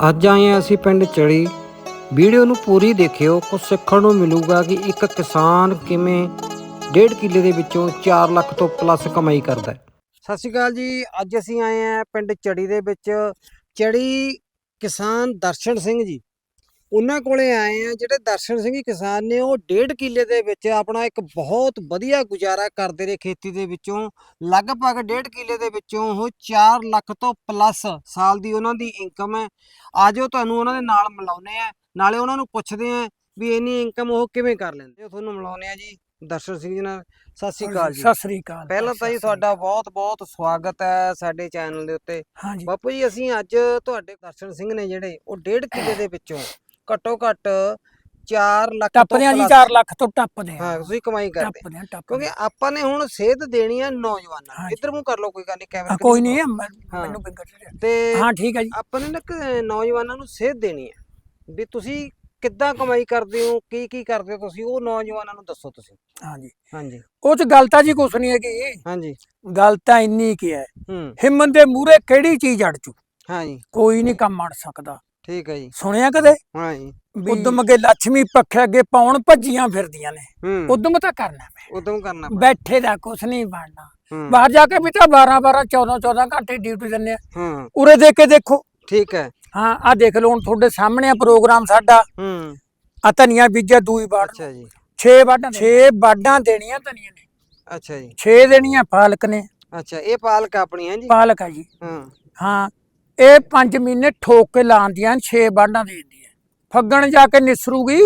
ਅੱਜ ਆਏ ਹਾਂ ਅਸੀਂ ਪਿੰਡ ਚੜੀ ਵੀਡੀਓ ਨੂੰ ਪੂਰੀ ਦੇਖਿਓ ਕੁਝ ਸਿੱਖਣ ਨੂੰ ਮਿਲੂਗਾ ਕਿ ਇੱਕ ਕਿਸਾਨ ਕਿਵੇਂ ਡੇਢ ਕਿੱਲੇ ਦੇ ਵਿੱਚੋਂ 4 ਲੱਖ ਤੋਂ ਪਲੱਸ ਕਮਾਈ ਕਰਦਾ ਹੈ। ਸਤਿ ਸ਼੍ਰੀ ਅਕਾਲ ਜੀ, ਅੱਜ ਅਸੀਂ ਆਏ ਹਾਂ ਪਿੰਡ ਚੜੀ ਦੇ ਵਿੱਚ। ਚੜੀ ਕਿਸਾਨ ਦਰਸ਼ਨ ਸਿੰਘ ਜੀ ਉਹਨਾਂ ਕੋਲੇ ਆਏ ਆ ਜਿਹੜੇ ਦਰਸ਼ਨ ਸਿੰਘ ਕਿਸਾਨ ਨੇ ਉਹ ਡੇਢ ਕਿੱਲੇ ਦੇ ਵਿੱਚ ਆਪਣਾ ਇੱਕ ਬਹੁਤ ਵਧੀਆ ਗੁਜ਼ਾਰਾ ਕਰਦੇ ਰਹੇ ਖੇਤੀ ਦੇ ਵਿੱਚੋਂ। ਲਗਭਗ ਡੇਢ ਕਿੱਲੇ ਦੇ ਵਿੱਚੋਂ ਉਹ 4 ਲੱਖ ਤੋਂ ਪਲੱਸ ਸਾਲ ਦੀ ਉਹਨਾਂ ਦੀ ਇਨਕਮ ਹੈ। ਆਜੋ ਤੁਹਾਨੂੰ ਉਹਨਾਂ ਦੇ ਨਾਲ ਮਿਲਾਉਨੇ ਆ ਨਾਲੇ ਉਹਨਾਂ ਨੂੰ ਪੁੱਛਦੇ ਆ ਵੀ ਇੰਨੀ ਇਨਕਮ ਉਹ ਕਿਵੇਂ ਕਰ ਲੈਂਦੇ ਉਹ ਤੁਹਾਨੂੰ ਮਿਲਾਉਨੇ ਆ ਜੀ ਦਰਸ਼ਨ ਸਿੰਘ ਜੀ ਨਾਲ। ਸਤਿ ਸ਼੍ਰੀ ਅਕਾਲ ਜੀ। ਸਤਿ ਸ੍ਰੀ ਅਕਾਲ। ਪਹਿਲਾਂ ਤਾਂ ਜੀ ਤੁਹਾਡਾ ਬਹੁਤ ਬਹੁਤ ਸਵਾਗਤ ਹੈ ਸਾਡੇ ਚੈਨਲ ਦੇ ਉੱਤੇ। ਬਾਪੂ ਜੀ ਅਸੀਂ ਅੱਜ ਤੁਹਾਡੇ ਦਰਸ਼ਨ ਸਿੰਘ ਨੇ ਜਿਹੜੇ ਉਹ ਡੇਢ ਕਿੱਲੇ ਦੇ ਵਿੱਚੋਂ ਘੱਟੋ ਘੱਟ 4 ਲੱਖ ਟੱਪਦੇ ਆ ਜੀ plus- 4 ਲੱਖ ਤੋਂ ਟੱਪਦੇ ਆ। ਹਾਂ ਤੁਸੀਂ ਕਮਾਈ ਕਰਦੇ। ਟੱਪਦੇ ਆ ਟੱਪਦੇ ਕਿਉਂਕਿ ਆਪਾਂ ਨੇ ਹੁਣ ਸੇਧ ਦੇਣੀ ਹੈ ਨੌਜਵਾਨਾਂ ਨੂੰ। ਇੱਧਰ ਮੂੰਹ ਕਰ ਲਓ ਕੋਈ ਗੱਲ ਨਹੀਂ ਆ ਕੈਮਰਾ ਕੋਈ ਨਹੀਂ। ਮੈਨੂੰ ਰਿਹਾ ਤੇ ਹਾਂ ਠੀਕ ਹੈ ਜੀ। ਆਪਾਂ ਨੇ ਨਾ ਨੌਜਵਾਨਾਂ ਨੂੰ ਸੇਧ ਦੇਣੀ ਹੈ ਵੀ ਤੁਸੀਂ ਕਿੱਦਾਂ ਕਮਾਈ ਕਰਦੇ ਹੋ ਕੀ ਕੀ ਕਰਦੇ ਹੋ ਤੁਸੀਂ ਉਹ ਨੌਜਵਾਨਾਂ ਨੂੰ ਦੱਸੋ ਤੁਸੀਂ। ਹਾਂਜੀ ਹਾਂਜੀ। ਉਹ ਚ ਗੱਲ ਤਾਂ ਜੀ ਕੁਛ ਨਹੀਂ ਹੈਗੀ। ਹਾਂਜੀ। ਗੱਲ ਤਾਂ ਇੰਨੀ ਕੀ ਹੈ। ਹਿੰਮਤ ਦੇ ਮੂਰੇ ਕਿਹੜੀ ਚੀਜ਼ ਅੜ ਚੂ ਹਾਂਜੀ ਕੋਈ ਨਹੀਂ ਕੰਮ ਅੜ ਸਕਦਾ। ਠੀਕ ਹੈ ਜੀ। ਸੁਣਿਆ ਕਦੇ? ਹਾਂਜੀ ਉਦਮ ਅੱਗੇ ਲక్ష్ਮੀ ਪੱਖੇ ਅੱਗੇ ਪਾਉਣ ਭੱਜੀਆਂ ਫਿਰਦੀਆਂ ਨੇ। ਹੂੰ। ਉਦਮ ਤਾਂ ਕਰਨਾ ਮੈਂ। ਉਦਮ ਕਰਨਾ ਬੈਠੇ ਦਾ ਕੁਛ ਨਹੀਂ ਬਣਨਾ। ਹੂੰ। ਬਾਹਰ ਜਾ ਕੇ ਵੀ ਤਾਂ 12 12 14 14 ਘੰਟੇ ਡਿਊਟੀ ਦਿੰਦੇ ਆ। ਹੂੰ। ਉਰੇ ਦੇ ਕੇ ਦੇਖੋ। ਠੀਕ ਹੈ। ਹਾਂ ਆ ਦੇਖ ਲਓ ਹੁਣ ਤੁਹਾਡੇ ਸਾਹਮਣੇ ਆ ਪ੍ਰੋਗਰਾਮ ਸਾਡਾ। ਹੂੰ। ਆ ਧਨੀਆ ਬੀਜਿਆ ਦੂਈ ਬਾੜ ਅੱਛਾ ਜੀ। 6 ਵਾਢਾਂ 6 ਵਾਢਾਂ ਦੇਣੀਆਂ ਧਨੀਆ ਨੇ। ਅੱਛਾ ਜੀ। 6 ਦੇਣੀਆਂ ਪਾਲਕ ਨੇ। ਅੱਛਾ ਇਹ ਪਾਲਕ ਆਪਣੀ ਹੈ ਜੀ? ਪਾਲਕ ਆ ਜੀ। ਹਾਂ। ਹਾਂ ਇਹ 5 ਮਹੀਨੇ ਠੋਕ ਕੇ ਲਾਉਂਦੀਆਂ 6 ਵਾਢਾਂ ਦੇ ਦਿੰਦੀ ਹੈ ਫੱਗਣ ਜਾ ਕੇ ਨਿਸਰੂਗੀ।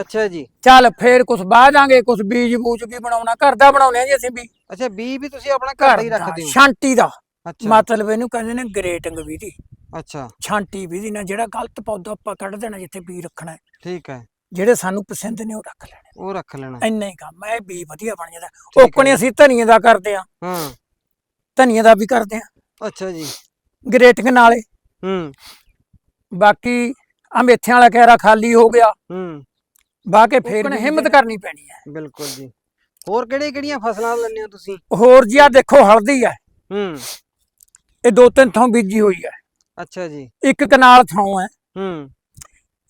ਅੱਛਾ ਜੀ। ਚੱਲ ਫੇਰ ਕੁਝ ਬਾਹ ਦਾਂਗੇ ਕੁਝ ਬੀਜ ਬੂਜ ਵੀ ਬਣਾਉਣਾ ਘਰ ਦਾ ਬਣਾਉਣੇ ਆ ਜੀ ਅਸੀਂ ਵੀ। ਅੱਛਾ ਬੀ ਵੀ ਤੁਸੀਂ ਆਪਣਾ ਘਰ ਦਾ ਹੀ ਦਾ, ਰੱਖਦੇ ਹੋ? ਛਾਂਟੀ ਦਾ। ਅੱਛਾ। ਮਤਲਬ ਇਹਨੂੰ ਕਹਿੰਦੇ ਨੇ ਗ੍ਰੇਟਿੰਗ ਵਿਧੀ। ਅੱਛਾ। ਛਾਂਟੀ ਵਿਧੀ ਨਾਲ ਜਿਹੜਾ ਗਲਤ ਪੌਦਾ ਆਪਾਂ ਕੱਢ ਦੇਣਾ ਜਿੱਥੇ ਬੀ ਰੱਖਣਾ ਹੈ। ਠੀਕ ਹੈ। ਜਿਹੜੇ ਸਾਨੂੰ ਪਸੰਦ ਨੇ ਉਹ ਰੱਖ ਲੈਣੇ। ਉਹ ਰੱਖ ਲੈਣਾ। ਇੰਨਾ ਹੀ ਕੰਮ ਹੈ ਬੀ ਵਧੀਆ ਬਣ ਜਾਂਦਾ। ਓਕਣੇ ਅਸੀਂ ਧਨੀਏ ਦਾ ਕਰਦੇ ਆ ਹਾਂ। ਧਨੀਏ ਦਾ ਵੀ ਕਰਦੇ ਆ ਅੱਛਾ ਜੀ। ਗ੍ਰੇਟਿੰਗ ਨਾਲੇ। ਹੂੰ। ਬਾਕੀ ਆ ਮੇਥਿਆਂ ਵਾਲਾ ਕਹਿਰਾ ਖਾਲੀ ਹੋ ਗਿਆ। ਹੂੰ। ਬਾਹ ਕੇ ਫੇਰ ਹਿੰਮਤ ਕਰਨੀ ਪੈਣੀ ਹੈ। ਬਿਲਕੁਲ ਜੀ। ਹੋਰ ਕਿਹੜੀ ਕਿਹੜੀਆਂ ਫਸਲਾਂ ਲੈਂਦੇ ਹੋ ਤੁਸੀਂ? ਹੋਰ ਜੀ ਆ ਦੇਖੋ ਹਲਦੀ ਹੈ। ਹੂੰ। ਇਹ ਦੋ ਤਿੰਨ ਥਾਂ ਬੀਜੀ ਹੋਈ ਹੈ। ਅੱਛਾ ਜੀ। ਇੱਕ ਕਨਾਲ ਥਾਂ ਹੈ। ਹੂੰ।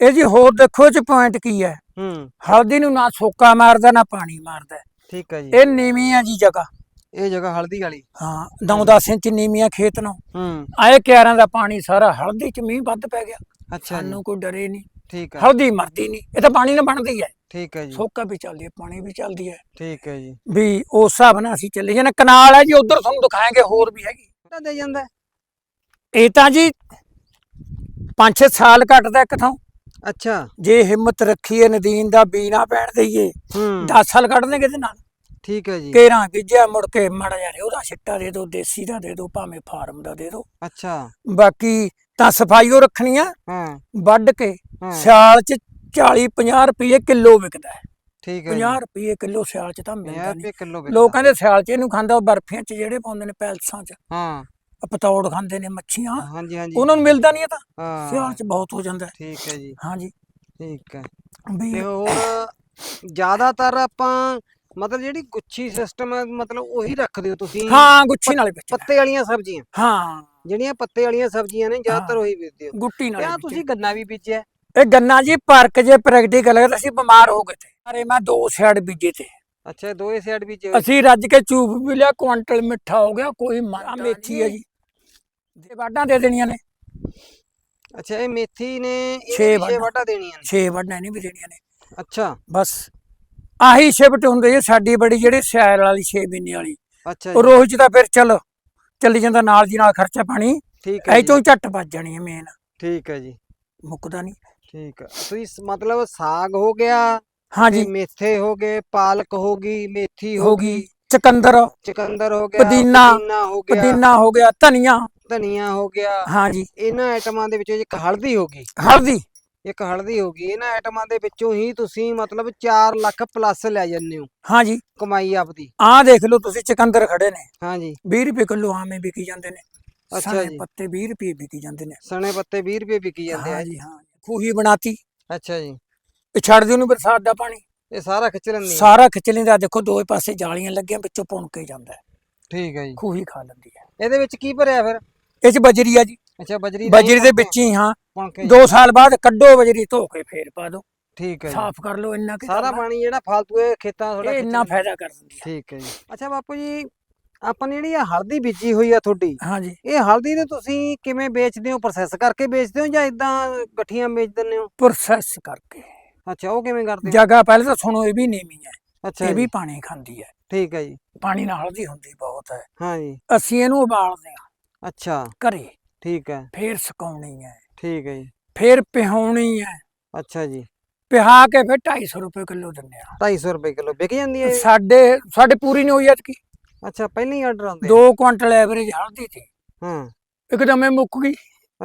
ਇਹ ਜੀ ਹੋਰ ਦੇਖੋ ਇਹ ਚ ਪੁਆਇੰਟ ਕੀ ਹੈ? ਹੂੰ। ਹਲਦੀ ਨੂੰ ਨਾ ਸੋਕਾ ਮਾਰਦਾ ਨਾ ਪਾਣੀ ਮਾਰਦਾ। ਠੀਕ ਹੈ ਜੀ। ਇਹ ਨੀਵੀਂ ਹੈ ਜੀ ਜਗ੍ਹਾ। ਇਹ ਜਗ੍ਹਾ ਹਲਦੀ ਵਾਲੀ। ਹਾਂ 9-10 ਇੰਚ ਨੀਵੀਂ ਆ ਖੇਤ ਨੂੰ। ਹੂੰ। ਆਏ ਕਿਆਰਾਂ ਦਾ ਪਾਣੀ ਸਾਰਾ ਹਲਦੀ ਚ ਮੀਂਹ ਵੱਧ ਪੈ ਗਿਆ। ਅੱਛਾ ਜੀ। ਸਾਨੂੰ ਕੋਈ ਡਰੇ ਨਹੀਂ। ਠੀਕ ਹੈ। ਹਲਦੀ ਮਰਦੀ ਨਹੀਂ। ਇਹ ਤਾਂ ਪਾਣੀ ਨਾਲ ਬਣਦੀ ਹੈ। ਠੀਕ ਹੈ ਜੀ। ਸੋਕਾ ਵੀ ਚੱਲਦੀ ਹੈ ਪਾਣੀ ਵੀ ਚੱਲਦੀ ਹੈ। ਠੀਕ ਹੈ ਜੀ। ਵੀ ਉਸ ਹਿਸਾਬ ਨਾਲ ਅਸੀਂ ਚੱਲੇ ਜਾਣਾ। ਕਨਾਲ ਹੈ ਜੀ ਉਧਰ ਤੁਹਾਨੂੰ ਦਿਖਾਏਂਗੇ ਹੋਰ ਵੀ ਹੈਗੀ। ਕਿਹੜਾ ਦੇ ਜਾਂਦਾ? ਹੈ? ਇਹ ਤਾਂ ਜੀ 5-6 ਸਾਲ ਕੱਟਦਾ ਇੱਕ ਥਾਂ। ਅੱਛਾ। ਜੇ ਹਿੰਮਤ ਰੱਖੀਏ ਨਦੀਨ ਦਾ ਬੀ ਨਾ ਪੈਣ ਦਈਏ ਹੂੰ। 10 ਸਾਲ ਕੱਢ ਦੇਗੇ ਇਹਦੇ ਨਾਲ। ਠੀਕ ਹੈ ਜੀ। ਕੇਰਾਂ ਬੀਜਿਆ ਮੁੜ ਕੇ ਮੜ ਜਾ ਉਹਦਾ ਛਿੱਟਾ ਦੇ ਦਿਓ ਦੇਸੀ ਦਾ ਦੇ ਦਿਓ ਭਾਵੇਂ ਫਾਰਮ ਦਾ ਦੇ ਦਿਓ ਅੱਛਾ। ਬਾਕੀ ਤਾਂ ਸਫ਼ਾਈ ਉਹ ਰੱਖਣੀ ਆ। ਹਾਂ। ਵੱਢ ਕੇ ਸਿਆਲ ਚ 40 50 ਰੁਪਏ ਕਿਲੋ ਵਿਕਦਾ ਹੈ। ਠੀਕ ਹੈ ਜੀ। 50 ਰੁਪਏ ਕਿਲੋ ਸਿਆਲ ਚ ਤਾਂ 50 ਮਿਲਦਾ ਨਹੀਂ। ਲੋਕ ਕਹਿੰਦੇ ਸਿਆਲ ਚ ਇਹਨੂੰ ਖਾਂਦਾ ਉਹ ਬਰਫੀਆਂ ਚ ਜਿਹੜੇ ਪਾਉਂਦੇ ਨੇ ਪੈਲਸਾਂ ਚ। ਹਾਂ। ਪਤੌੜ ਖਾਂਦੇ ਨੇ ਮੱਛੀਆਂ। ਹਾਂਜੀ ਹਾਂਜੀ। ਉਹਨਾਂ ਨੂੰ ਮਿਲਦਾ ਨਹੀਂ ਇਹ ਤਾਂ। ਸਿਆਲ ਚ ਬਹੁਤ ਹੋ ਜਾਂਦਾ। ਠੀਕ ਹੈ ਜੀ। ਹਾਂਜੀ। ਠੀਕ ਹੈ। ਤੇ ਹੋਰ ਜ਼ਿਆਦਾਤਰ ਆਪਾਂ ਮਤਲਬ ਜਿਹੜੀ ਗੁੱਛੀ ਸਿਸਟਮ ਹੈ ਮਤਲਬ ਉਹੀ ਰੱਖਦੇ ਹੋ ਤੁਸੀਂ। ਹਾਂ ਗੁੱਛੀ ਨਾਲ ਵਿੱਚ ਪੱਤੇ ਵਾਲੀਆਂ ਸਬਜ਼ੀਆਂ। ਹਾਂ। ਜਿਹੜੀਆਂ ਪੱਤੇ ਵਾਲੀਆਂ ਸਬਜ਼ੀਆਂ ਨੇ ਜ਼ਿਆਦਾਤਰ। ਉਹੀ ਬੀਜਦੇ ਹੋ। ਗੁੱਟੀ ਨਾਲ ਵਿੱਚ। ਤੁਸੀਂ ਗੰਨਾ ਵੀ ਬੀਜਿਆ। ਇਹ ਗੰਨਾ ਜੀ ਪਾਰਕ ਜੇ ਪ੍ਰੈਕਟੀਕਲ ਹੈ ਅਸੀਂ ਬਿਮਾਰ ਹੋ ਗਏ ਤੇ। ਅਰੇ ਮੈਂ ਦੋ ਸਿਆੜ ਬੀਜੇ ਤੇ। ਅੱਛਾ ਦੋਏ ਸਾਈਡ ਬੀਜੇ ਹੋਏ। ਅਸੀਂ ਰੱਜ ਕੇ ਚੂਪ ਵੀ ਲਿਆ ਕੁਆਂਟਲ ਮਿੱਠਾ ਹੋ ਗਿਆ ਕੋਈ ਮਾਂ ਮੇਥੀ ਹੈ ਜੀ। ਦੇ ਵਾਢਾਂ ਦੇ ਦੇਣੀਆਂ ਨੇ। ਅੱਛਾ ਇਹ ਮੇਥੀ ਨੇ ਛੇ ਇਹ ਵਾਢਾਂ। ਵਾਟਾ ਦੇਣੀਆਂ ਨੇ। 6 ਵਾਢਾਂ ਨਹੀਂ ਵੀ ਦੇਣੀਆਂ ਨੇ। ਅੱਛਾ। ਬਸ। ਆਹੀ ਸ਼ਿਫਟ ਹੁੰਦੀ ਹੈ ਸਾਡੀ ਬੜੀ ਜਿਹੜੀ ਸਿਆਲ ਵਾਲੀ 6 ਮਹੀਨੇ ਵਾਲੀ। ਅੱਛਾ ਉਹ ਜੀ। ਰੋਜ਼ ਦਾ ਫਿਰ ਚੱਲ ਚੱਲੀ ਜਾਂਦਾ ਨਾਲ ਦੀ ਨਾਲ ਖਰਚਾ ਪਾਣੀ। ਠੀਕ ਹੈ ਐ ਚੋਂ ਝੱਟ ਵੱਜ ਜਾਣੀ ਹੈ ਮੇਨ ਠੀਕ ਹੈ ਜੀ। ਮੁੱਕਦਾ ਨਹੀਂ। ਠੀਕ ਹੈ। ਤੁਸੀਂ ਮਤਲਬ ਸਾਗ ਹੋ ਗਿਆ ਹਾਂਜੀ। ਮੇਥੇ ਹੋ ਗਏ ਪਾਲਕ ਹੋ ਗਈ ਮੇਥੀ ਹੋ ਗਈ ਚਕੰਦਰ ਚਕੰਦਰ ਹੋ ਗਿਆ ਪੁਦੀਨਾ, ਹੋ ਗਿਆ। ਪੁਦੀਨਾ ਹੋ ਗਿਆ ਧਨੀਆ। ਧਨੀਆ ਹੋ ਗਿਆ। ਹਾਂਜੀ। ਇਹਨਾਂ ਆਈਟਮਾਂ ਦੇ ਵਿੱਚੋਂ ਇੱਕ ਹਲਦੀ ਹੋ ਗਈ। ਹਲਦੀ। ਇੱਕ ਹਲਦੀ ਹੋ ਗਈ ਇਹਨਾਂ ਆਈਟਮਾਂ ਦੇ ਵਿੱਚੋਂ ਹੀ ਤੁਸੀਂ ਮਤਲਬ 4 ਲੱਖ ਪਲੱਸ ਲੈ ਜਾਂਦੇ ਹੋ। ਹਾਂਜੀ। ਕਮਾਈ ਆਪਦੀ। ਆਹ ਦੇਖ ਲਓ ਤੁਸੀਂ ਚਕੰਦਰ ਖੜੇ ਨੇ। ਹਾਂਜੀ। 20 ਰੁਪਏ ਕਿਲੋ ਆਮੇ ਵਿਕੀ ਜਾਂਦੇ ਨੇ। ਅੱਛਾ ਸਣੇ ਜੀ। ਪੱਤੇ 20 ਰੁਪਏ ਵਿਕੀ ਜਾਂਦੇ ਨੇ। ਸਣੇ ਪੱਤੇ 20 ਰੁਪਏ ਵਿਕੀ ਜਾਂਦੇ ਆ। ਹਾਂਜੀ ਹਾਂ। ਖੂਹੀ ਬਣਾਤੀ। ਅੱਛਾ ਜੀ। ਇਹ ਛੱਡ ਦਿਓ ਨੂੰ ਬਰਸਾਤ ਦਾ ਪਾਣੀ। ਇਹ ਸਾਰਾ ਖਿੱਚ ਲੈਂਦੀ ਸਾਰਾ ਖਿੱਚ ਲੈਂਦਾ ਦੇਖੋ ਦੋਵੇਂ ਪਾਸੇ ਜਾਲੀਆਂ ਲੱਗੀਆਂ ਵਿੱਚੋਂ ਪੁਣ ਕੇ ਜਾਂਦਾ। ਹੈ। ਠੀਕ ਹੈ ਜੀ। ਖੂਹੀ ਖਾ ਲੈਂਦੀ ਹੈ ਇਹਦੇ ਵਿੱਚ ਕੀ ਭਰਿਆ ਫਿਰ? ਇਹ ਚ ਬਜਰੀ ਆ ਜੀ। ਅੱਛਾ ਬਜਰੀ ਦਾ ਬਜਰੀ ਦੇ ਵਿੱਚ ਹੀ ਹਾਂ। ਪੁਣ ਕੇ 2 ਸਾਲ ਬਾਅਦ ਕੱਢੋ ਬਜਰੀ ਧੋ ਕੇ ਫੇਰ ਪਾ ਦਿਓ। ਠੀਕ ਹੈ ਜੀ। ਸਾਫ਼ ਕਰ ਲਓ ਇੰਨਾ ਕਿ ਸਾਰਾ ਪਾਣੀ ਜਿਹੜਾ ਫਾਲਤੂ ਇਹ ਖੇਤਾਂ ਥੋੜਾ ਇਹ ਇੰਨਾ ਫਾਇਦਾ ਕਰ ਦਿੰਦੀ ਹੈ ਠੀਕ ਹੈ ਜੀ। ਅੱਛਾ ਬਾਪੂ ਜੀ ਆਪਾਂ ਨੇ ਜਿਹੜੀ ਇਹ ਹਲਦੀ ਬੀਜੀ ਹੋਈ ਆ ਤੁਹਾਡੀ ਹਾਂਜੀ। ਇਹ ਹਲਦੀ ਦੇ ਤੁਸੀਂ ਕਿਵੇਂ ਵੇਚਦੇ ਹੋ? ਪ੍ਰੋਸੈਸ ਕਰਕੇ ਵੇਚਦੇ ਹੋ ਜਾਂ ਇਦਾਂ ਗੱਠੀਆਂ ਵੇਚ ਦਿੰਦੇ ਹੋ? ਪ੍ਰੋਸੈਸ ਕਰਕੇ। ਅੱਛਾ ਉਹ ਕਿਵੇਂ ਕਰਦੇ ਹੋ? ਜਗ੍ਹਾ ਪਹਿਲੇ ਤਾਂ ਸੁਣੋ ਇਹ ਵੀ ਨੀਵੀਂ ਹੈ। ਅੱਛਾ ਇਹ ਵੀ ਪਾਣੀ ਖਾਂਦੀ ਹੈ। ਠੀਕ ਹੈ ਜੀ। ਪਾਣੀ ਨਾਲ ਹਲਦੀ ਹੁੰਦੀ ਬਹੁਤ ਹੈ। ਹਾਂ ਜੀ। ਅਸੀਂ ਇਹਨੂੰ ਉਬਾਲਦੇ ਹਾਂ। ਅੱਛਾ। ਘਰੇ। ਠੀਕ ਹੈ। ਫੇਰ ਸੁਕਾਉਣੀ ਹੈ। ਠੀਕ ਹੈ ਜੀ। ਫੇਰ ਪਿਹਾਉਣੀ ਹੈ। ਅੱਛਾ ਜੀ। ਪਿਹਾ ਕੇ ਫਿਰ 250 ਰੁਪਏ ਕਿਲੋ ਦਿੰਦੇ ਆ। 250 ਰੁਪਏ ਕਿਲੋ ਵਿਕ ਜਾਂਦੀ ਹੈ? ਸਾਡੇ ਸਾਡੇ ਪੂਰੀ ਨਹੀਂ ਹੋਈ ਐਤਕੀ ਅੱਛਾ ਪਹਿਲਾਂ ਹੀ ਆਰਡਰ ਆਉਂਦੇ ਆ? 2 ਕੁਇੰਟਲ ਐਵਰੇਜ ਹਲਦੀ ਸੀ। ਹਾਂ। ਇੱਕਦਮ ਇਹ ਮੁੱਕ ਗਈ।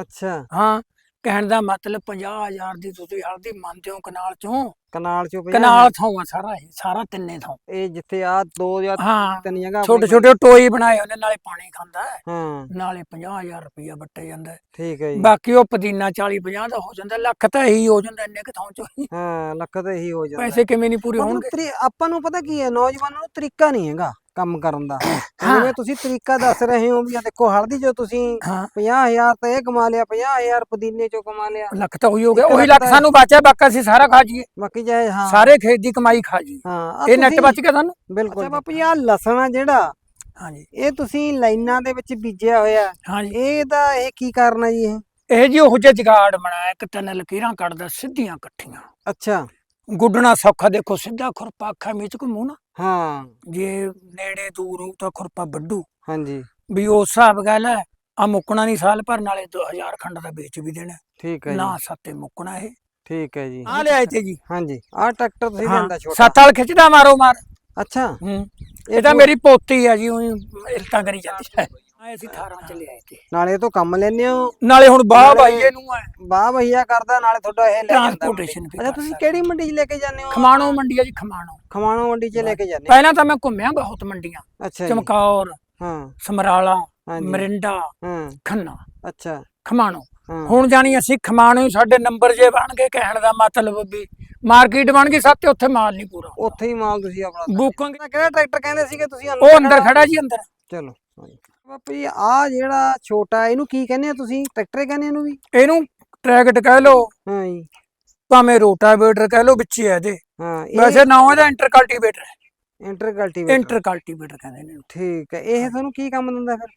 ਅੱਛਾ। ਹਾਂ। ਕਹਿਣ ਦਾ ਮਤਲਬ 50000 ਦੀ ਤੁਸੀਂ ਹਲਦੀ ਮੰਨਦੇ ਹੋ ਕਨਾਲ ਚੋਂ। ਕਨਾਲ ਚੋਂ ਪੰਜਾਹ ਕਨਾਲ ਥਾਂ ਆ ਸਾਰਾ ਇਹ ਸਾਰਾ ਤਿੰਨੇ ਥਾਂ। ਇਹ ਜਿੱਥੇ ਆ ਦੋ ਜਾਂ ਹਾਂ ਤਿੰਨ ਜਗ੍ਹਾ ਛੋਟੇ ਛੋਟੇ ਟੋਈ ਬਣਾਏ ਉਹਨੇ ਨਾਲੇ ਪਾਣੀ ਖਾਂਦਾ ਹੈ। ਹਾਂ। ਨਾਲੇ 50000 ਰੁਪਇਆ ਵੱਟੇ ਜਾਂਦਾ ਹੈ। ਠੀਕ ਹੈ ਜੀ। ਬਾਕੀ ਉਹ ਪੁਦੀਨਾ 40 50 ਦਾ ਹੋ ਜਾਂਦਾ ਲੱਖ ਤਾਂ ਇਹੀ ਹੋ ਜਾਂਦਾ ਇੰਨੇ ਕਿ ਥਾਂ ਚੋਂ ਹੀ। ਹਾਂ ਲੱਖ ਤਾਂ ਇਹੀ ਹੋ ਜਾਂਦਾ। ਪੈਸੇ ਕਿਵੇਂ ਨਹੀਂ ਪੂਰੇ ਮਤਲਬ ਹੋਣਗੇ? ਤਰੀ- ਆਪਾਂ ਨੂੰ ਪਤਾ ਕੀ ਹੈ ਨੌਜਵਾਨਾਂ ਨੂੰ ਤਰੀਕਾ ਨਹੀਂ ਹੈਗਾ। ਕੰਮ ਕਰਨ ਦਾ। ਜਿਵੇਂ ਤੁਸੀਂ ਤਰੀਕਾ ਦੱਸ ਰਹੇ ਹੋ ਵੀ ਆ ਦੇਖੋ ਹਲਦੀ ਜੋ ਤੁਸੀਂ ਹਾਂ। 50000 ਤਾਂ ਇਹ ਕਮਾ ਲਿਆ 50000 ਪੁਦੀਨੇ ਚੋਂ ਕਮਾ ਲਿਆ। ਲੱਖ ਤਾਂ ਉਹੀ ਹੋ ਗਿਆ। ਉਹੀ ਲੱਖ ਸਾਨੂੰ ਬਚਿਆ ਬਾਕੀ ਅਸੀਂ ਸਾਰਾ ਖਾ ਜੀਏ ਬਾਕੀ ਜਾਏ ਹਾਂ। ਸਾਰੇ ਖੇਤ ਦੀ ਕਮਾਈ ਖਾ ਜੀ ਹਾਂ ਇਹ ਨੈਟ ਬਚ ਗਿਆ ਸਾਨੂੰ। ਬਿਲਕੁਲ। ਅੱਛਾ ਬਾਪੂ ਜੀ। ਆ ਲਸਣ ਆ ਜਿਹੜਾ ਹਾਂਜੀ। ਇਹ ਤੁਸੀਂ ਲਾਈਨਾਂ ਦੇ ਵਿੱਚ ਬੀਜਿਆ ਹੋਇਆ। ਹਾਂਜੀ। ਇਹਦਾ ਇਹ ਕੀ ਕਾਰਨ ਹੈ ਜੀ ਇਹ? ਇਹ ਜੀ ਉਹ ਜਿਹਾ ਜਗਾੜ ਬਣਾਇਆ ਇੱਕ ਤਿੰਨ ਲਕੀਰਾਂ ਕੱਢਦਾ ਸਿੱਧੀਆਂ ਇਕੱਠੀਆਂ। ਅੱਛਾ। ਗੁੱਡਣਾ ਸੌਖਾ ਦੇਖੋ ਸਿੱਧਾ ਖੁਰਪਾ ਅੱਖਾਂ ਵਿੱਚ ਘੁੰਮੂ ਨਾ। ਹਾਂ। ਜੇ ਨੇੜੇ ਦੂਰ ਹੋ ਤਾਂ ਖੁਰਪਾ ਵੱਡੂ ਹਾਂਜੀ। ਵੀ ਉਸ ਹਿਸਾਬ ਗੱਲ ਹੈ ਆ ਮੁੱਕਣਾ ਨਹੀਂ ਸਾਲ ਭਰ ਨਾਲੇ 2000 ਖੰਡ ਦਾ ਵੇਚ ਵੀ ਦੇਣਾ। ਠੀਕ ਹੈ ਜੀ। ਨਾ ਸੱਤੇ ਮੁੱਕਣਾ ਇਹ। ਠੀਕ ਹੈ ਜੀ। ਆ ਲਿਆਏ ਤੇ ਜੀ। ਹਾਂਜੀ। ਆਹ ਟਰੈਕਟਰ ਤੁਸੀਂ ਲੈਂਦਾ ਛੋਟਾ। ਸੱਤ ਵਾਲ ਖਿੱਚਦਾ ਮਾਰੋ ਮਾਰ। ਅੱਛਾ। ਹੂੰ। ਇਹ ਤਾਂ ਮੇਰੀ ਪੋਤੀ ਹੈ ਜੀ ਉਹ ਇਲਤਾਂ ਕਰੀ ਜਾਂਦੀ ਹੈ। ਆਏ ਅਸੀਂ 18 ਚ ਲਿਆਏ ਤੇ। ਨਾਲੇ ਤੋਂ ਕੰਮ ਲੈਨੇ ਹੋ? ਨਾਲੇ ਹੁਣ ਬਾਹ ਬਾਈਏ ਨੂੰ ਹੈ ਵਾਹ ਭਈਆ ਕਰਦਾ ਨਾਲੇ ਤੁਹਾਡਾ ਇਹ ਲੈ ਜਾਂਦਾ ਮੰਡੀ। Transportation ਵੀ ਅੱਛਾ ਤੁਸੀਂ। ਕਿਹੜੀ ਮੰਡੀ 'ਚ ਲੈ ਕੇ ਜਾਂਦੇ ਹੋ? ਖਮਾਣੋ ਮੰਡੀ ਹੈ ਜੀ ਖਮਾਣੋ। ਖਮਾਣੋ ਮੰਡੀ 'ਚ ਲੈ ਕੇ ਜਾਂਦੇ ਪਹਿਲਾਂ ਤਾਂ ਮੈਂ ਘੁੰਮਿਆ ਬਹੁਤ ਮੰਡੀਆਂ। ਹੋ? ਅੱਛਾ ਜੀ। ਚਮਕੌਰ ਹਾਂ। ਸਮਰਾਲਾ ਹਾਂਜੀ ਮਰਿੰਡਾ ਹਾਂ। ਖੰਨਾ। ਅੱਛਾ। ਖਮਾਣੋ। ਹਾਂ। ਹੁਣ ਜਾਣੀ ਅਸੀਂ ਖਮਾਣੋ ਹੀ ਸਾਡੇ ਨੰਬਰ ਜੇ ਬਣ ਗਏ ਕਹਿਣ ਦਾ ਮਤਲਬ ਵੀ ਮਾਰਕੀਟ ਬਣ ਗਈ ਸੱਤੇ ਉੱਥੇ ਮਾਲ ਨਹੀਂ ਪੂਰਾ ਉੱਥੇ ਹੀ ਮਾਲ ਤੁਸੀਂ ਆਪਣਾ ਬੁਕਿੰਗ ਕਿਹੜਾ ਟਰੈਕਟਰ ਕਹਿੰਦੇ ਸੀਗੇ ਤੁਸੀਂ? ਉਹ ਅੰਦਰ ਖੜਾ ਜੀ ਅੰਦਰ। ਚਲੋ ਹਾਂਜੀ। ਬਾਪੂ ਜੀ ਆ ਜਿਹੜਾ ਛੋਟਾ ਇਹਨੂੰ ਕੀ ਕਹਿੰਦੇ ਆ ਤੁਸੀਂ? ਟਰੈਕਟਰ ਹੀ ਕਹਿੰਦੇ ਆ ਇਹਨੂੰ ਵੀ? ਇਹਨੂੰ ਟਰੈਕਟ ਕਹਿ ਲੋ ਹਾਂ ਜੀ। ਭਾਵੇਂ ਰੋਟਾਵੇਟਰ ਕਹਿ ਲੋ ਵਿੱਚ ਹੀ ਹੈ ਇਹਦੇ ਹਾਂ ਇਹ ਵੈਸੇ ਨਾਮ ਇਹਦਾ ਇੰਟਰ ਕਲਟੀਵੇਟਰ ਹੈ ਇੰਟਰ ਕਲਟੀਵੇਟਰ ਇੰਟਰ ਕਲਟੀਵੇਟਰ ਕਹਿੰਦੇ ਨੇ। ਠੀਕ ਹੈ ਇਹ ਤੁਹਾਨੂੰ ਕੀ ਕੰਮ ਦਿੰਦਾ ਫਿਰ?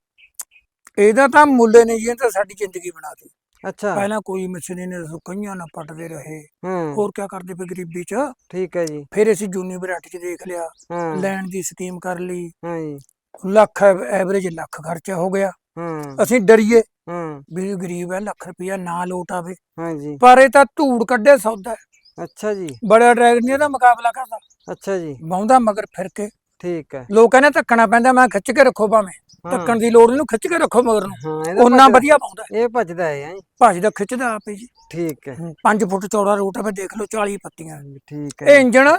ਇਹਦਾ ਤਾਂ ਮੁੱਲ ਨੇ ਜੀ ਤਾਂ ਸਾਡੀ ਜ਼ਿੰਦਗੀ ਬਣਾਤੀ ਅੱਛਾ। ਪਹਿਲਾਂ ਕੋਈ ਮਸ਼ੀਨੀ ਨੇ ਸੁਕਈਆਂ ਨਾ ਪੱਟਦੇ ਰਹੇ। ਹਾਂ। ਹੋਰ ਕੀ ਕਰਦੇ ਪਏ ਗਰੀਬੀ ਚ? ਠੀਕ ਹੈ ਜੀ। ਫਿਰ ਅਸੀਂ ਜੂਨੀ ਵੈਰਾਈਟੀ ਚ ਦੇਖ ਲਿਆ। ਹਾਂ। ਲੈਣ ਦੀ ਸਕੀਮ ਕਰ ਲਈ। ਹਾਂ ਜੀ। ਲੱਖ ਐਵਰੇਜ ਲੱਖ ਖਰਚਾ ਹੋ ਗਿਆ। ਹਾਂ। ਅਸੀਂ ਡਰੀਏ। ਹਾਂ। ਵੀ ਗਰੀਬ ਹੈ ਲੱਖ ਰੁਪਇਆ ਨਾ ਲੋਟ ਆਵੇ। ਹਾਂ ਜੀ ਪਰ ਇਹ ਤਾਂ ਧੂੜ ਕੱਢੇ ਸੌਦਾ। ਹੈ। ਅੱਛਾ ਜੀ। ਬੜਾ ਡਰੈਗਨ ਨਹੀਂ ਇਹਦਾ ਮੁਕਾਬਲਾ ਕਰਦਾ। ਅੱਛਾ ਜੀ। ਬਾਉਂਦਾ ਮਗਰ ਫਿਰ ਕੇ। ਠੀਕ ਹੈ ਲੋਕ ਕਹਿੰਦੇ ਧੱਕਣਾ ਪੈਂਦਾ ਮੈਂ ਖਿੱਚ ਕੇ ਰੱਖੋ ਭਾਵੇਂ। ਧੱਕਣ ਦੀ ਲੋੜ ਨਹੀਂ ਖਿੱਚ ਕੇ ਰੱਖੋ ਮਗਰ ਨੂੰ। ਉਹਨਾਂ ਵਧੀਆ ਪਾਉਂਦਾ ਇਹ ਭੱਜਦਾ ਹੈ ਹੈਂ? ਭਾਜੀ ਦਾ ਖਿੱਚਦਾ ਆਪੇ ਜੀ। ਠੀਕ ਹੈ 5 ਫੁੱਟ ਚੌੜਾ ਰੂਟ ਹੈ ਦੇਖ ਲਓ 40 ਪੱਤੀਆਂ। ਠੀਕ ਇਹ ਹੈ ਇੰਜਣ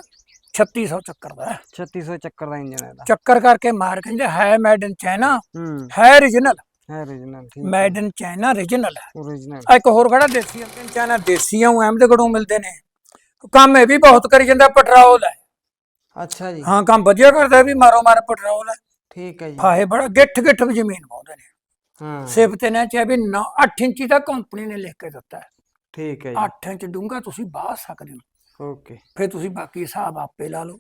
3600 ਚੱਕਰ ਦਾ। ਹੈ। 3600 ਚੱਕਰ ਦਾ ਇੰਜਨ ਇਹਦਾ। ਚੱਕਰ ਕਰਕੇ ਮਾਰ ਕਹਿੰਦੇ ਹੈ ਮੇਡ ਇਨ ਚਾਈਨਾ ਹੂੰ। ਹੈ origignal ਹੈ origignal ਠੀਕ ਮੇਡ ਇਨ ਚਾਈਨਾ origignal ਹੈ। Origignal ਆ ਇੱਕ ਹੋਰ ਖੜਾ ਦੇਸੀ ਅੰਕਨ ਚਾਈਨਾ ਦੇਸੀ ਆ ਅਹਿਮਦਗੜੋਂ ਮਿਲਦੇ ਨੇ। ਕੰਮ ਇਹ ਵੀ ਬਹੁਤ ਕਰੀ ਜਾਂਦਾ ਪੈਟਰੋਲ ਹੈ। ਅੱਛਾ ਜੀ। ਹਾਂ ਕੰਮ ਵਧੀਆ ਕਰਦਾ ਵੀ ਮਾਰੋ ਮਾਰ ਪੈਟਰੋਲ ਹੈ। ਠੀਕ ਹੈ ਜੀ। ਫਾਹੇ ਬੜਾ ਗਿੱਠ ਗਿੱਠ ਵੀ ਜ਼ਮੀਨ ਪਾਉਂਦੇ ਨੇ। ਹਾਂ। ਸਿਫਤ ਨੇ ਚਾਹੇ ਵੀ 8 ਇੰਚੀ ਦਾ ਕੰਪਨੀ ਨੇ ਲਿਖ ਕੇ ਦਿੱਤਾ ਹੈ। ਠੀਕ ਹੈ 8 ਇੰਚ ਡੂੰਘਾ ਤੁਸੀਂ ਬਾਹ ਸਕਦੇ ਹੋ। ਜੀ ਓਕੇ ਫਿਰ ਤੁਸੀਂ ਬਾਕੀ ਹਿਸਾਬ ਆਪੇ ਲਾ ਲਓ।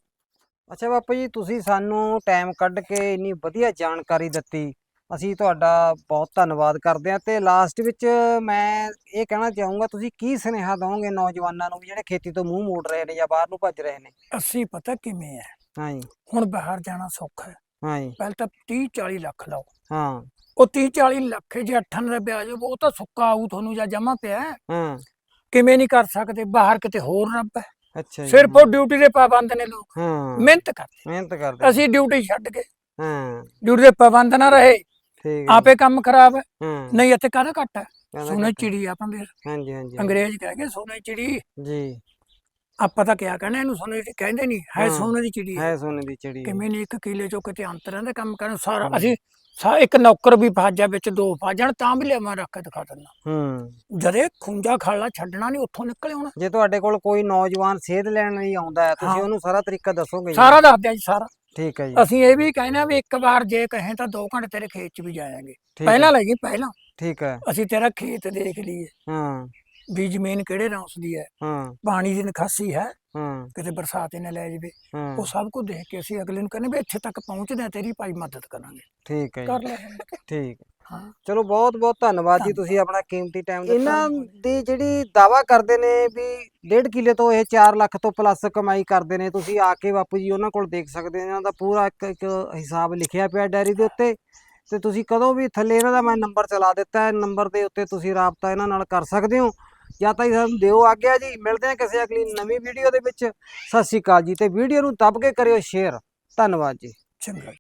ਅੱਛਾ ਬਾਪੂ ਜੀ ਤੁਸੀਂ ਸਾਨੂੰ ਟਾਈਮ ਕੱਢ ਕੇ ਇੰਨੀ ਵਧੀਆ ਜਾਣਕਾਰੀ ਦਿੱਤੀ। ਅਸੀਂ ਤੁਹਾਡਾ ਬਹੁਤ ਧੰਨਵਾਦ ਕਰਦੇ ਹਾਂ ਤੇ ਲਾਸਟ ਵਿੱਚ ਮੈਂ ਇਹ ਕਹਿਣਾ ਚਾਹੂੰਗਾ ਤੁਸੀਂ ਕੀ ਸੁਨੇਹਾ ਦਵੋਗੇ ਨੌਜਵਾਨਾਂ ਨੂੰ ਜਿਹੜੇ ਖੇਤੀ ਤੋਂ ਮੂੰਹ ਮੋੜ ਰਹੇ ਨੇ ਜਾਂ ਬਾਹਰ ਨੂੰ ਭੱਜ ਰਹੇ ਨੇ? ਅਸੀਂ ਪਤਾ ਕਿਵੇਂ ਹੈ ਹਾਂਜੀ। ਹੁਣ ਬਾਹਰ ਜਾਣਾ ਸੌਖਾ ਹੈ। ਹਾਂਜੀ। ਪਹਿਲਾਂ ਤਾਂ 30 40 ਲੱਖ ਲਾਓ। ਹਾਂ। ਉਹ 30 40 ਲੱਖ ਜੇ 8 ਦਾ ਵਿਆਜ ਉਹ ਤਾਂ ਸੁੱਕਾ ਆਊ ਤੁਹਾਨੂੰ ਜਾਂ ਜਮਾ ਪਿਆ। ਹੈ। ਕਿਵੇਂ ਨਹੀਂ ਕਰ ਸਕਦੇ? ਬਾਹਰ ਕਿਤੇ ਹੋਰ ਰੱਬ ਹੈ ਅੱਛਾ ਜੀ। ਸਿਰਫ ਉਹ ਡਿਊਟੀ ਦੇ ਪਾਬੰਦ ਨੇ ਲੋਕ। ਹਾਂ। ਮਿਹਨਤ ਕਰ ਮਿਹਨਤ ਕਰਦੇ। ਅਸੀਂ ਡਿਊਟੀ ਛੱਡ ਕੇ। ਹਾਂ। ਡਿਊਟੀ ਦੇ ਪਾਬੰਦ ਨਾ ਰਹੇ। ਠੀਕ ਆਪੇ ਕੰਮ ਖਰਾਬ ਹੈ। ਨਹੀਂ ਇੱਥੇ ਕਾਹਦਾ ਘੱਟ ਹੈ? ਸੋਨੇ ਚਿੜੀ ਆਪਾਂ ਦੇ ਹਾਂਜੀ ਹਾਂਜੀ। ਅੰਗਰੇਜ਼ ਕਹਿ ਗਏ ਸੋਨੇ ਚਿੜੀ। ਜੀ। ਆਪਾਂ ਤਾਂ ਕਿਆ ਕਹਿੰਦੇ ਇਹਨੂੰ ਸੋਨੇ ਦੀ ਕਹਿੰਦੇ ਨਹੀਂ ਹੈ ਹਾਂ। ਸੋਨੇ ਦੀ ਚਿੜੀ। ਹੈ। ਸੋਨੇ ਦੀ ਚਿੜੀ। ਕਿਵੇਂ ਨਹੀਂ ਇੱਕ ਕਿਲੇ ਚੋਂ ਕਿਤੇ ਅੰਤਰਾਂ ਦਾ ਕੰਮ ਕਰਨ ਸਾਰਾ ਅਸੀਂ ਸਾ ਇੱਕ ਨੌਕਰ ਵੀ ਫਸ ਜਾ ਵਿੱਚ ਦੋ ਫਸ ਜਾਣ ਤਾਂ ਵੀ ਲਿਆਵਾਂ ਰੱਖ ਕੇ ਦਿਖਾ ਦਿੰਦਾ। ਹੂੰ। ਜਦੇ ਖੁੰਝਾ ਖਾਲਾ ਛੱਡਣਾ ਨਹੀਂ ਉੱਥੋਂ ਨਿਕਲ ਆਉਣਾ। ਜੇ ਤੁਹਾਡੇ ਕੋਲ ਕੋਈ ਨੌਜਵਾਨ ਸੇਧ ਲੈਣ ਲਈ ਆਉਂਦਾ ਹੈ ਤੁਸੀਂ ਹਾਂ। ਉਹਨੂੰ ਸਾਰਾ ਤਰੀਕਾ ਦੱਸੋਗੇ ਜੀ? ਸਾਰਾ ਦੱਸ ਦਿਆਂ ਜੀ ਸਾਰਾ। ਠੀਕ ਹੈ ਜੀ। ਅਸੀਂ ਇਹ ਵੀ ਕਹਿੰਦੇ ਆ ਵੀ ਇੱਕ ਵਾਰ ਜੇ ਕਹੇ ਤਾਂ 2 ਘੰਟੇ ਤੇਰੇ ਖੇਤ 'ਚ ਵੀ ਜਾਵਾਂਗੇ ਠੀਕ ਹੈ, ਪਹਿਲਾਂ ਲੈ ਜੀ ਪਹਿਲਾਂ। ਠੀਕ ਹੈ। ਅਸੀਂ ਤੇਰਾ ਖੇਤ ਦੇਖ ਲਈਏ। ਹਾਂ। ਵੀ ਜ਼ਮੀਨ ਕਿਹੜੇ ਰੌਂਸ ਦੀ ਹੈ? ਹਾਂ। ਪਾਣੀ ਦੀ ਨਿਕਾਸੀ ਹੈ। ਹਾਂ। ਕਿਤੇ ਬਰਸਾਤ ਹੀ ਨਾ ਲੈ ਜਾਵੇ। ਉਹ ਸਭ ਕੁਝ ਦੇਖ ਕੇ ਅਸੀਂ ਅਗਲੇ ਨੂੰ ਕਹਿੰਦੇ ਵੀ ਇੱਥੇ ਤੱਕ ਪਹੁੰਚਦੇ ਆ ਤੇਰੀ ਭਾਈ ਮਦਦ ਕਰਾਂਗੇ। ਠੀਕ ਹੈ ਕਰ ਲੈ ਠੀਕ। ਹੈ। ਚਲੋ ਬਹੁਤ ਬਹੁਤ ਧੰਨਵਾਦ ਜੀ। ਤੁਸੀਂ ਆਪਣਾ ਕੀਮਤੀ ਟਾਈਮ ਦਿੱਤਾ। ਇਹਨਾਂ ਦੀ ਜਿਹੜੀ ਦਾਵਾ ਕਰਦੇ ਨੇ ਵੀ ਡੇਢ ਕਿੱਲੇ ਤੋਂ ਇਹ 4 ਲੱਖ ਤੋਂ ਪਲੱਸ ਕਮਾਈ ਕਰਦੇ ਨੇ ਤੁਸੀਂ ਆ ਕੇ ਬਾਪੂ ਜੀ ਉਹਨਾਂ ਕੋਲ ਦੇਖ ਸਕਦੇ ਹੋ। ਇਹਨਾਂ ਦਾ ਪੂਰਾ ਇੱਕ ਇੱਕ ਹਿਸਾਬ ਲਿਖਿਆ ਪਿਆ ਡਾਇਰੀ ਦੇ ਉੱਤੇ। ਤੇ ਤੁਸੀਂ ਕਦੋਂ ਵੀ ਥੱਲੇ ਇਹਨਾਂ ਦਾ ਮੈਂ ਨੰਬਰ ਚਲਾ ਦਿੱਤਾ ਹੈ। ਨੰਬਰ ਦੇ ਉੱਤੇ ਤੁਸੀਂ ਰਾਬਤਾ ਇਹਨਾਂ ਨਾਲ ਕਰ ਸਕਦੇ ਹੋ। ਜਾਂ ਤਾਂ ਸਾਨੂੰ ਦਿਓ ਆਗਿਆ ਜੀ। ਮਿਲਦੇ ਹਾਂ ਕਿਸੇ ਅਗਲੀ ਨਵੀਂ ਵੀਡੀਓ ਦੇ ਵਿੱਚ। ਸਤਿ ਸ਼੍ਰੀ ਅਕਾਲ ਜੀ ਤੇ ਵੀਡੀਓ ਨੂੰ ਦੱਬ ਕੇ ਕਰਿਓ ਸ਼ੇਅਰ ਧੰਨਵਾਦ ਜੀ। ਚੰਗਾ